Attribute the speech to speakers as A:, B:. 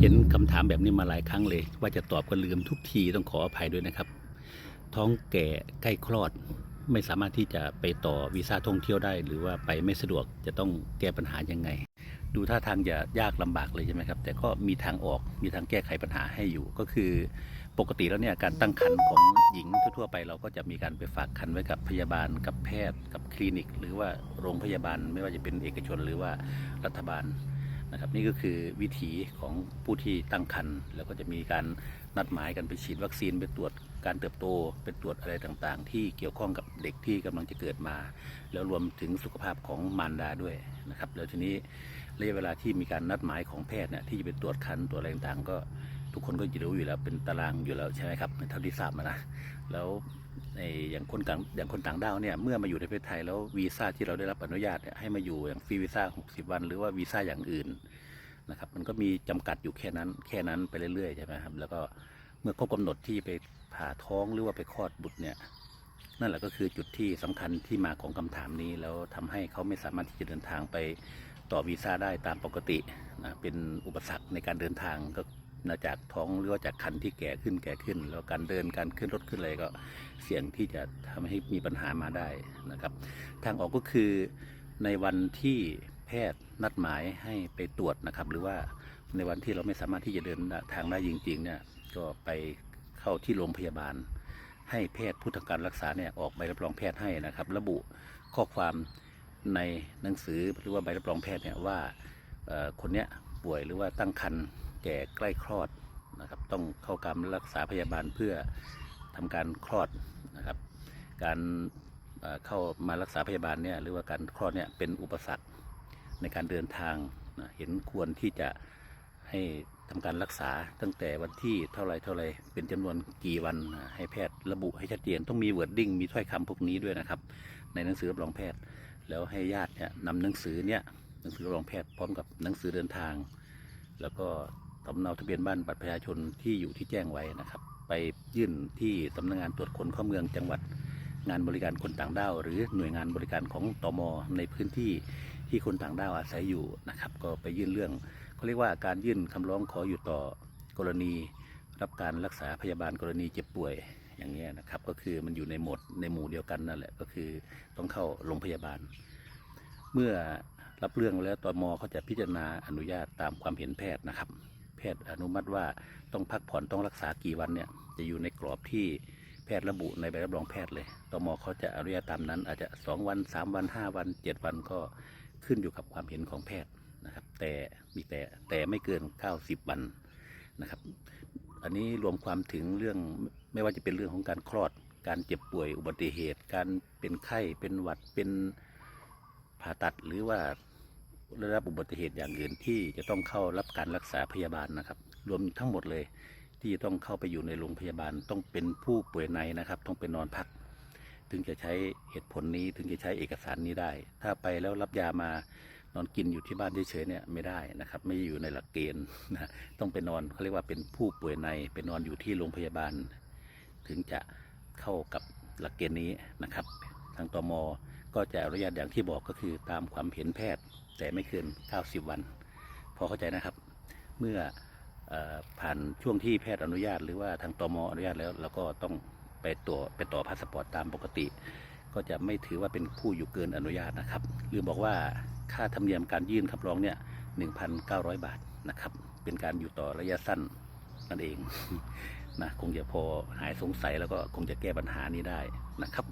A: เห็นคำถามแบบนี้มาหลายครั้งเลย ว่าจะตอบก็ลืมทุกทีต้องขออภัยด้วยนะครับ ท้องแก่ใกล้คลอด ไม่สามารถที่จะไปต่อวีซ่าท่องเที่ยวได้ หรือว่าไปไม่สะดวกจะต้องแก้ปัญหายังไง ดูท่าทางจะยากลำบากเลยใช่ไหมครับ แต่ก็มีทางออกมีทางแก้ไขปัญหาให้อยู่ ก็คือ ปกติแล้วเนี่ยการตั้งครรภ์ของหญิงทั่วๆไป เราก็จะมีการไปฝากครรภ์ไว้กับพยาบาลกับแพทย์ กับคลินิก หรือว่าโรงพยาบาลไม่ว่าจะเป็นเอกชนหรือว่ารัฐบาล นะครับนี่ก็คือวิถีของผู้ที่ตั้งครรภ์แล้วก็จะมีการนัดหมายกันไปฉีดวัคซีนไปตรวจการเติบโตไปตรวจอะไรต่างๆ ที่เกี่ยวข้องกับเด็กที่กำลังจะเกิดมา แล้วรวมถึงสุขภาพของมารดาด้วยนะครับแล้วทีนี้ระยะเวลาที่มีการนัดหมายของแพทย์เนี่ยที่จะไปตรวจคันตรวจอะไรต่างๆ ก็ทุกคนก็จะรู้อยู่แล้วเป็นตารางอยู่แล้วใช่ไหมครับเท่าที่ทราบมานะแล้ว ในอย่างคนต่างอย่างคนต่างด้าวเนี่ยเมื่อมาอยู่ในประเทศไทยแล้ววีซ่าที่เราได้รับอนุญาตเนี่ยให้มาอยู่อย่างฟรีวีซ่า 60 วัน หรือว่าวีซ่าอย่างอื่นนะครับมันก็มีจำกัดอยู่แค่นั้นแค่นั้นไปเรื่อยๆใช่ไหมครับแล้วก็เมื่อครบกำหนดที่ไปผ่าท้องหรือว่าไปคลอดบุตรเนี่ยนั่นแหละก็คือจุดที่สำคัญที่มาของคำถามนี้ แล้วทำให้เขาไม่สามารถที่จะเดินทางไปต่อวีซ่าได้ตามปกตินะเป็นอุปสรรคในการเดินทางก็ นาจากท้องหรือว่าจากคันที่แก่ขึ้นแก่ขึ้น แล้วการเดินการขึ้นรถขึ้นอะไรก็เสี่ยงที่จะทำให้มีปัญหามาได้นะครับ ทางออกก็คือในวันที่แพทย์นัดหมายให้ไปตรวจนะครับ หรือว่าในวันที่เราไม่สามารถที่จะเดินทางได้จริงๆเนี่ยก็ไปเข้าที่โรงพยาบาล ให้แพทย์ผู้ทำการรักษาเนี่ยออกใบรับรองแพทย์ให้นะครับ ระบุข้อความในหนังสือหรือว่าใบรับรองแพทย์เนี่ยว่าคนเนี้ยป่วยหรือว่าตั้งครรภ์ แก่ใกล้คลอดนะครับ ต้องเข้าการรักษาพยาบาลเพื่อทำการคลอดนะครับ การเข้ามารักษาพยาบาลเนี่ยหรือว่าการคลอดเนี่ยเป็นอุปสรรคในการเดินทางนะเห็นควรที่จะให้ทำการรักษาตั้งแต่วันที่เท่าไรเท่าไรเป็นจำนวนกี่วันนะให้แพทย์ระบุให้ชัดเจนต้องมีเวอร์ดดิ้งมีถ้อยคำพวกนี้ด้วยนะครับ ในหนังสือรับรองแพทย์ แล้วให้ญาติเนี่ยนำหนังสือเนี่ยหนังสือรับรองแพทย์พร้อมกับหนังสือเดินทาง แล้วก็ สำเนาทะเบียนบ้านบัตรประชาชนที่อยู่ที่แจ้งไว้นะครับ ไปยื่นที่สำนักงานตรวจคนเข้าเมืองจังหวัดงานบริการคนต่างด้าว หรือหน่วยงานบริการของตมในพื้นที่ที่คนต่างด้าวอาศัยอยู่นะครับ ก็ไปยื่นเรื่องเขาเรียกว่าการยื่นคำร้องขออยู่ต่อกรณี รับการรักษาพยาบาลกรณีเจ็บป่วยอย่างนี้นะครับ ก็คือมันอยู่ในหมวดในหมู่เดียวกันนั่นแหละก็คือต้องเข้าโรงพยาบาล เมื่อรับเรื่องแล้วตมเขาจะพิจารณาอนุญาตตามความเห็นแพทย์นะครับ แพทย์อนุมัติว่าต้องพักผ่อนต้องรักษากี่วันเนี่ยจะอยู่ในกรอบที่แพทย์ระบุในใบรับรองแพทย์เลยตมเขาจะอนุญาตตามนั้น อาจจะ 2 วัน 3 วัน 5 วัน 7 วันก็ขึ้นอยู่กับความเห็นของแพทย์นะครับ แต่มีแต่แต่ไม่เกิน 90 วันนะครับ อันนี้รวมความถึงเรื่องไม่ว่าจะเป็นเรื่องของการคลอด การเจ็บป่วยอุบัติเหตุ การเป็นไข้เป็นหวัดเป็นผ่าตัดหรือว่า ได้รับอุบัติเหตุอย่างอื่นที่จะต้องเข้ารับการรักษาพยาบาลนะครับ รวมทั้งหมดเลย ที่จะต้องเข้าไปอยู่ในโรงพยาบาลต้องเป็นผู้ป่วยในนะครับ ต้องไปนอนพัก ถึงจะใช้เหตุผลนี้ถึงจะใช้เอกสารนี้ได้ ถ้าไปแล้วรับยามานอนกินอยู่ที่บ้านเฉยๆเนี่ยไม่ได้นะครับ ไม่อยู่ในหลักเกณฑ์นะต้องไปนอนเขาเรียกว่าเป็นผู้ป่วยในไปนอนอยู่ที่โรงพยาบาล ถึงจะเข้ากับหลักเกณฑ์นี้นะครับ ทางตมก็จะอนุญาตอย่างที่บอกก็คือตามความเห็นแพทย์ แต่ไม่เกิน 90 วัน พอเข้าใจนะครับ เมื่ออผ่านช่วงที่แพทย์อนุญาต หรือว่าทางตมอนุญาตแล้วเราก็ต้องไปตัวไปต่อพาสปอร์ตตามปกติ ก็จะไม่ถือว่าเป็นผู้อยู่เกินอนุญาตนะครับลืมบอกว่าค่าธรรมเนียมการยื่นคำร้องเนี่ย1,900 บาทนะครับ เป็นการอยู่ต่อระยะสั้นนั่นเองนะคงจะพอหายสงสัยแล้วก็คงจะแก้ปัญหานี้ได้นะครับ